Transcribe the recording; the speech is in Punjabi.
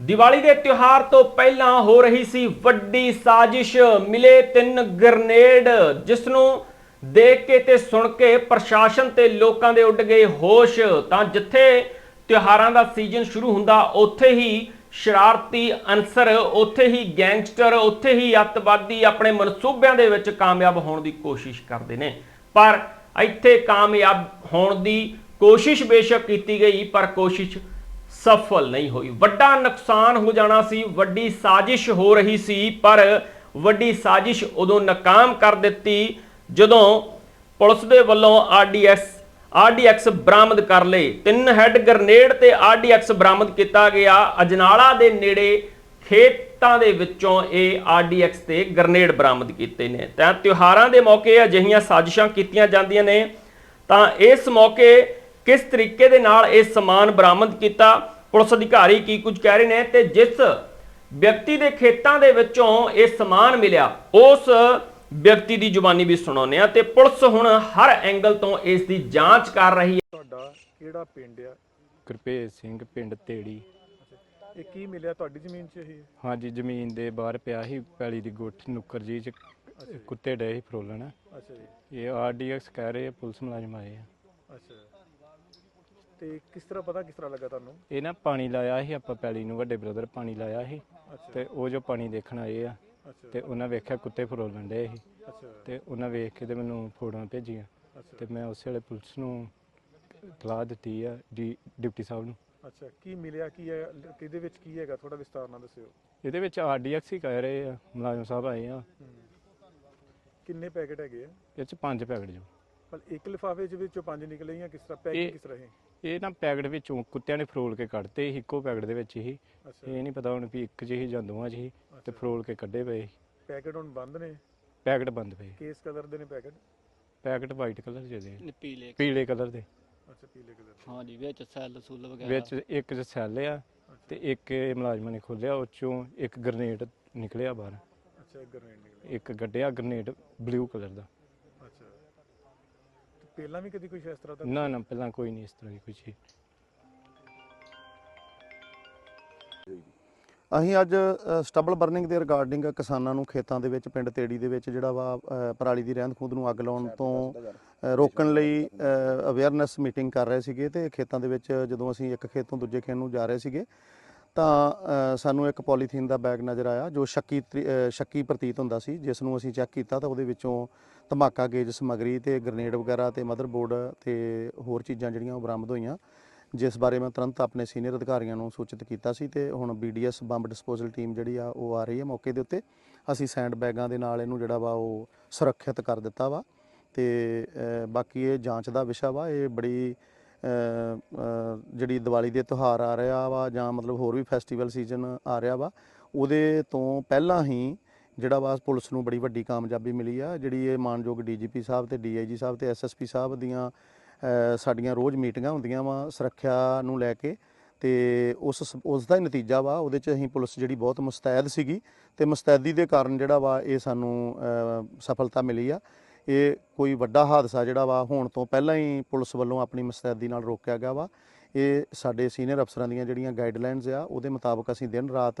ਦੀਵਾਲੀ ਦੇ ਤਿਉਹਾਰ ਤੋਂ ਪਹਿਲਾਂ ਹੋ ਰਹੀ ਸੀ ਵੱਡੀ ਸਾਜ਼ਿਸ਼। ਮਿਲੇ ਤਿੰਨ ਗ੍ਰਨੇਡ ਜਿਸ ਨੂੰ ਦੇਖ ਕੇ ਤੇ ਸੁਣ ਕੇ ਪ੍ਰਸ਼ਾਸਨ ਤੇ ਲੋਕਾਂ ਦੇ ਉੱਡ ਗਏ ਹੋਸ਼। ਤਾਂ ਜਿੱਥੇ ਤਿਉਹਾਰਾਂ ਦਾ ਸੀਜ਼ਨ ਸ਼ੁਰੂ ਹੁੰਦਾ, ਉੱਥੇ ਹੀ ਸ਼ਰਾਰਤੀ ਅਨਸਰ, ਉੱਥੇ ਹੀ ਗੈਂਗਸਟਰ ਉੱਥੇ ਹੀ ਅੱਤਵਾਦੀ ਆਪਣੇ ਮਨਸੂਬਿਆਂ ਦੇ ਵਿੱਚ ਕਾਮਯਾਬ ਹੋਣ ਦੀ ਕੋਸ਼ਿਸ਼ ਕਰਦੇ ਨੇ। ਪਰ ਇੱਥੇ ਕਾਮਯਾਬ ਹੋਣ ਦੀ ਕੋਸ਼ਿਸ਼ ਬੇਸ਼ੱਕ ਕੀਤੀ ਗਈ, ਪਰ ਕੋਸ਼ਿਸ਼ ਸਫਲ ਨਹੀਂ ਹੋਈ। ਵੱਡਾ ਨੁਕਸਾਨ ਹੋ ਜਾਣਾ ਸੀ, ਵੱਡੀ ਸਾਜ਼ਿਸ਼ ਹੋ ਰਹੀ ਸੀ, ਪਰ ਵੱਡੀ ਸਾਜ਼ਿਸ਼ ਉਦੋਂ ਨਾਕਾਮ ਕਰ ਦਿੱਤੀ ਜਦੋਂ ਪੁਲਿਸ ਦੇ ਵੱਲੋਂ ਆਰਡੀਐਕਸ ਆਰਡੀਐਕਸ ਬਰਾਮਦ ਕਰ ਲਏ। ਤਿੰਨ ਹੈਡ ਗ੍ਰਨੇਡ ਤੇ ਆਰਡੀਐਕਸ ਬਰਾਮਦ ਕੀਤਾ ਗਿਆ। ਅਜਨਾਲਾ ਦੇ ਨੇੜੇ ਖੇਤਾਂ ਦੇ ਵਿੱਚੋਂ ਇਹ ਆਰਡੀਐਕਸ ਤੇ ਗ੍ਰਨੇਡ ਬਰਾਮਦ ਕੀਤੇ ਨੇ। ਤਾਂ ਤਿਉਹਾਰਾਂ ਦੇ ਮੌਕੇ ਅਜਿਹੀਆਂ ਸਾਜ਼ਿਸ਼ਾਂ ਕੀਤੀਆਂ ਜਾਂਦੀਆਂ ਨੇ। ਤਾਂ ਇਸ ਮੌਕੇ ਕਿਸ ਤਰੀਕੇ ਦੇ ਨਾਲ ਇਹ ਸਮਾਨ ਬਰਾਮਦ ਕੀਤਾ? ਪੁਲਿਸ ਅਧਿਕਾਰੀ ਕੀ ਕੁਝ ਕਹਿ ਰਹੇ ਨੇ ਤੇ ਜਿਸ ਵਿਅਕਤੀ ਦੇ ਖੇਤਾਂ ਦੇ ਵਿੱਚੋਂ ਇਹ ਸਮਾਨ ਮਿਲਿਆ ਉਸ ਵਿਅਕਤੀ ਦੀ ਜ਼ੁਬਾਨੀ ਵੀ ਸੁਣਾਉਂਦੇ ਆ ਤੇ ਪੁਲਿਸ ਹੁਣ ਹਰ ਐਂਗਲ ਤੋਂ ਇਸ ਦੀ ਜਾਂਚ ਕਰ ਰਹੀ ਹੈ। ਤੁਹਾਡਾ ਕਿਹੜਾ ਪਿੰਡ ਆ? ਗੁਰਭੇਜ ਸਿੰਘ ਪਿੰਡ ਤੇੜੀ। ਇਹ ਕੀ ਮਿਲਿਆ ਤੁਹਾਡੀ ਜ਼ਮੀਨ 'ਚ ਇਹ? ਹਾਂਜੀ ਜ਼ਮੀਨ ਦੇ ਬਾਹਰ ਪਿਆ ਸੀ ਪੈਲੀ ਦੀ ਗੁੱਠ ਨੁੱਕਰ ਜੀ ਚ ਕੁੱਤੇ ਡਏ ਸੀ ਫਰੋਲਣ। ਅੱਛਾ ਜੀ। ਇਹ ਆਰਡੀਐਕਸ ਕਹਿ ਰਹੇ ਆ, ਪੁਲਿਸ ਮੁਲਾਜ਼ਮ ਆਏ ਆ। ਅੱਛਾ। ਤੇ ਕਿਸ ਤਰ੍ਹਾਂ ਪਤਾ ਕਿਸ ਤਰ੍ਹਾਂ ਲੱਗਾ ਤੁਹਾਨੂੰ? ਇਹ ਨਾ ਪਾਣੀ ਲਾਇਆ ਸੀ ਆਪਾਂ ਪੈਲੀ ਨੂੰ ਵੱਡੇ ਬ੍ਰਦਰ ਪਾਣੀ ਲਾਇਆ ਸੀ ਅੱਛਾ। ਤੇ ਉਹ ਜੋ ਪਾਣੀ ਦੇਖਣ ਆਏ ਆ ਅੱਛਾ। ਤੇ ਉਹਨਾਂ ਵੇਖਿਆ ਕੁੱਤੇ ਫਰੋਲਣ ਡਏ ਸੀ ਅੱਛਾ। ਤੇ ਉਹਨਾਂ ਵੇਖ ਕੇ ਤੇ ਮੈਨੂੰ ਫੋਟੋਆਂ ਭੇਜੀਆਂ ਤੇ ਮੈਂ ਉਸੇ ਵੇਲੇ ਪੁਲਿਸ ਨੂੰ ਇਤਲਾਹ ਦਿੱਤੀ ਆ ਡੀ ਡਿਪਟੀ ਸਾਹਿਬ ਨੂੰ। ਅੱਛਾ ਕੀ ਮਿਲਿਆ ਕੀ ਹੈ ਕਿਹਦੇ ਵਿੱਚ ਕੀ ਹੈਗਾ? ਥੋੜਾ ਵਿਸਤਾਰ ਨਾਲ ਦੱਸਿਓ। ਇਹਦੇ ਵਿੱਚ ਆਰਡੀਐਕਸ ਹੀ ਕਹਿ ਰਹੇ ਆ ਮੁਲਾਜ਼ਮ ਸਾਹਿਬ ਆਏ ਆ। ਕਿੰਨੇ ਪੈਕੇਟ ਹੈਗੇ ਆ? ਇਹ ਚ ਪੰਜ ਪੈਕਟ ਜੋ। ਪਰ ਇੱਕ ਲਿਫਾਫੇ 'ਚ ਵਿੱਚੋਂ ਪੰਜ ਨਿਕਲੇ ਜਾਂ ਕਿਸ ਤਰ੍ਹਾਂ ਇਹ- ਪੈਕੇਟ ਕਿਸ ਤਰ੍ਹਾਂ ਹੈ ਇਹ ਨਾ ਪੈਕਟ ਵਿੱਚੋਂ ਕੁੱਤਿਆਂ ਨੇ ਫਰੋਲ ਕੇ ਕੱਢਤੇ ਸੀ ਇੱਕੋ ਪੈਕਟ ਦੇ ਵਿੱਚ ਹੀ ਇਹ ਨਹੀਂ ਪਤਾ ਹੁਣ ਵੀ ਇੱਕ 'ਚ ਹੀ ਜਾਂ ਦੋਵਾਂ 'ਚ ਹੀ ਤੇ ਫਰੋਲ ਕੇ ਕੱਢੇ ਪਏ। ਪੈਕੇਟ ਹੁਣ ਬੰਦ ਨੇ? ਪੈਕਟ ਬੰਦ ਪਏ। ਕੇਸ ਕਲਰ ਦੇ ਨੇ ਪੈਕਟ? ਪੈਕਟ ਵਾਈਟ ਕਲਰ ਦੇ ਦੇ। ਨੇ ਪੀਲੇ ਪੀਲੇ ਕਲਰ ਦੇ। ਅੱਛਾ ਪੀਲੇ ਕਲਰ ਹਾਂਜੀ ਵਿੱਚ ਸੈੱਲ ਸੁੱਲ ਵਗੈਰਾ। ਵਿੱਚ ਇੱਕ 'ਚ ਸੈੱਲ ਆ ਤੇ ਇੱਕ ਇਹ ਮੁਲਾਜ਼ਮਾਂ ਨੇ ਖੋਲਿਆ ਉਹ 'ਚੋਂ ਇੱਕ ਗ੍ਰਨੇਡ ਨਿਕਲਿਆ ਬਾਹਰ। ਅੱਛਾ ਗ੍ਰੈਂਡ ਨਿਕਲੇ ਇੱਕ ਗੱਡਿਆ ਗ੍ਰਨੇਡ ਬਲੂ ਕਲਰ ਦਾ। ਪਹਿਲਾਂ ਵੀ ਕਦੀ ਕੋਈ ਇਸ ਤਰ੍ਹਾਂ ਦਾ ਨਾ ਨਾ ਪਹਿਲਾਂ ਕੋਈ ਨਹੀਂ ਇਸ ਤਰ੍ਹਾਂ ਦੀ ਕੋਈ ਚੀਜ਼ ਅਸੀਂ ਅੱਜ ਸਟਬਲ ਬਰਨਿੰਗ ਦੇ ਰਿਗਾਰਡਿੰਗ ਕਿਸਾਨਾਂ ਨੂੰ ਖੇਤਾਂ ਦੇ ਵਿੱਚ ਪਿੰਡ ਤੇੜੀ ਦੇ ਵਿੱਚ ਜਿਹੜਾ ਵਾ ਅ, ਪਰਾਲੀ ਦੀ ਰਹਿੰਦ ਖੂੰਹਦ ਨੂੰ ਅੱਗ ਲਾਉਣ ਤੋਂ ਅ, ਰੋਕਣ ਲਈ ਅਵੇਅਰਨੈਸ ਮੀਟਿੰਗ ਕਰ ਰਹੇ ਸੀਗੇ ਤੇ ਖੇਤਾਂ ਦੇ ਵਿੱਚ ਜਦੋਂ ਅਸੀਂ ਇੱਕ ਖੇਤ ਤੋਂ ਦੂਜੇ ਖੇਤ ਨੂੰ ਜਾ ਰਹੇ ਸੀਗੇ ਤਾਂ ਸਾਨੂੰ ਇੱਕ ਪੋਲੀਥੀਨ ਦਾ ਬੈਗ ਨਜ਼ਰ ਆਇਆ, ਜੋ ਸ਼ੱਕੀ ਤਰੀ- ਸ਼ੱਕੀ ਪ੍ਰਤੀਤ ਹੁੰਦਾ ਸੀ, ਜਿਸ ਨੂੰ ਅਸੀਂ ਚੈੱਕ ਕੀਤਾ ਤਾਂ ਉਹਦੇ ਵਿੱਚੋਂ ਧਮਾਕਾ, ਗੇਜ, ਸਮਗਰੀ ਤੇ ਗ੍ਰਨੇਡ ਵਗੈਰਾ ਤੇ ਮਦਰਬੋਰਡ ਤੇ ਹੋਰ ਚੀਜ਼ਾਂ ਜਿਹੜੀਆਂ ਉਹ ਬਰਾਮਦ ਹੋਈਆਂ, ਜਿਸ ਬਾਰੇ ਮੈਂ ਤੁਰੰਤ ਆਪਣੇ ਸੀਨੀਅਰ ਅਧਿਕਾਰੀਆਂ ਨੂੰ ਸੂਚਿਤ ਕੀਤਾ ਸੀ ਤੇ ਹੁਣ ਬੀਡੀਐਸ ਬੰਬ ਡਿਸਪੋਜ਼ਲ ਟੀਮ ਜਿਹੜੀ ਆ, ਉਹ ਆ ਰਹੀ ਹੈ ਮੌਕੇ ਦੇ ਉੱਤੇ। ਅਸੀਂ ਸੈਂਡ ਬੈਗਾਂ ਦੇ ਨਾਲ ਇਹਨੂੰ ਜਿਹੜਾ ਵਾ, ਉਹ ਸੁਰੱਖਿਅਤ ਕਰ ਦਿੱਤਾ ਵਾ ਤੇ ਬਾਕੀ ਇਹ ਜਾਂਚ ਦਾ ਵਿਸ਼ਾ ਵਾ, ਇਹ ਬੜੀ ਜਿਹੜੀ ਦੀਵਾਲੀ ਦੇ ਤਿਉਹਾਰ ਆ ਰਿਹਾ ਵਾ ਜਾਂ ਮਤਲਬ ਹੋਰ ਵੀ ਫੈਸਟੀਵਲ ਸੀਜ਼ਨ ਆ ਰਿਹਾ ਵਾ, ਉਹਦੇ ਤੋਂ ਪਹਿਲਾਂ ਹੀ ਜਿਹੜਾ ਵਾ ਪੁਲਿਸ ਨੂੰ ਬੜੀ ਵੱਡੀ ਕਾਮਯਾਬੀ ਮਿਲੀ ਆ, ਜਿਹੜੀ ਇਹ ਮਾਨਯੋਗ ਡੀਜੀਪੀ ਸਾਹਿਬ ਤੇ ਡੀਆਈਜੀ ਸਾਹਿਬ ਤੇ ਐਸਐਸਪੀ ਸਾਹਿਬ ਦੀਆਂ ਸਾਡੀਆਂ ਰੋਜ਼ ਮੀਟਿੰਗਾਂ ਹੁੰਦੀਆਂ ਵਾ ਸੁਰੱਖਿਆ ਨੂੰ ਲੈ ਕੇ ਤੇ ਉਸ ਉਸ ਦਾ ਹੀ ਨਤੀਜਾ ਵਾ, ਉਹਦੇ ਚ ਅਸੀਂ ਪੁਲਿਸ ਜਿਹੜੀ ਬਹੁਤ ਮੁਸਤੈਦ ਸੀਗੀ ਤੇ ਮੁਸਤੈਦੀ ਦੇ ਕਾਰਨ ਜਿਹੜਾ ਵਾ ਇਹ ਸਾਨੂੰ ਸਫਲਤਾ ਮਿਲੀ ਆ। ਇਹ ਕੋਈ ਵੱਡਾ ਹਾਦਸਾ ਜਿਹੜਾ ਵਾ ਹੋਣ ਤੋਂ ਪਹਿਲਾਂ ਹੀ ਪੁਲਿਸ ਵੱਲੋਂ ਆਪਣੀ ਮਸਤੈਦੀ ਨਾਲ ਰੋਕਿਆ ਗਿਆ ਵਾ। ਇਹ ਸਾਡੇ ਸੀਨੀਅਰ ਅਫਸਰਾਂ ਦੀਆਂ ਜਿਹੜੀਆਂ ਗਾਈਡਲਾਈਨਸ ਆ, ਉਹਦੇ ਮੁਤਾਬਕ ਅਸੀਂ ਦਿਨ ਰਾਤ